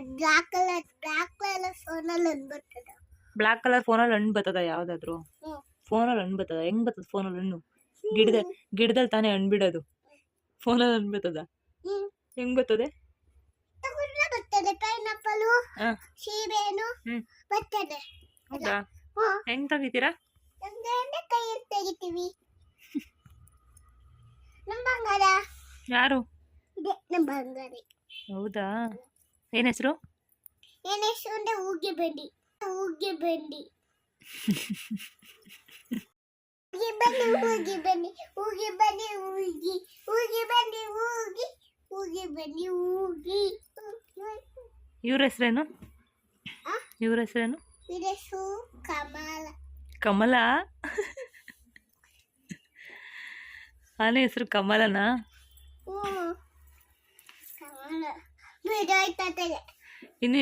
Black colour black colour ಫೋನಲ್ಲಿ ಬರ್ತದ. Black colour ಫೋನಲ್ಲಿ ಹಣ್ಣು ಬರ್ತದ ಯಾವ್ದಾದ್ರು? ಫೋನ್ ಫೋನಲ್ಲಿ ಹಣ್ಣು ಬರ್ತದ? ಹೆಂಗ್ ಬರ್ತದ ಫೋನಲ್ಲಿ ಹಣ್ಣು? ಗಿಡದ ಗಿಡದಲ್ಲಿ ತಾನೇ ಹಣ್ಣು ಬಿಡೋದು. ಫೋನಲ್ಲಿ ಹಣ್ಣು ಬರ್ತದ? ಹ್ಞೂ ಹೆಂಗ್ ಬರ್ತದೆ? ತಗೊಂಡ್ರೆ ಬರ್ತದೆ ಪೈನಾಪಲು ಹಾಂ. ಸೀಬೆಹಣ್ಣು ಹ್ಮ್. ಬರ್ತದೆ. ಹೌದಾ? ಹ್ಞೂ ಹೆಂಗ್ ತೆಗಿತೀರಾ? ಕೈ ಕೈಯಲ್ಲಿ ತೆಗಿತೀವಿ. ನಮ್ಮ ಬಂಗಾರ. ಯಾರು? ಇದೆ ನಮ್ಮ ಬಂಗಾರ. ಹೌದಾ? ಏನ್ ಹೆಸರು? ಏನ್ ಹೆಸರು ಅಂದ್ರೆ ಹೂಗೆ ಬಂಡಿ. ಹೂಗೆ ಬಂಡಿ. ಹೂಗೆ ಬನ್ನಿ ಹೋಗಿ ಬನ್ನಿ ಹೂಗೆ ಬನ್ನಿ ಹೋಗಿ ಹೂಗೆ ಬನ್ನಿ ಹೋಗಿ ಹೋಗಿ ಬನ್ನಿ ಹೋಗಿ ಇವ್ರ ಹೆಸರೇನು? ಇವ್ರ ಹೆಸರೇನು? ಇದೆಸು ಕಮಲ. ಕಮಲ? ಆನೆ ಹೆಸರು ಕಮಲನಾ? ಹ್ಞೂ ಕಮಲ ಬಿಡೋಯ್ತದೆ ಇನ್ನು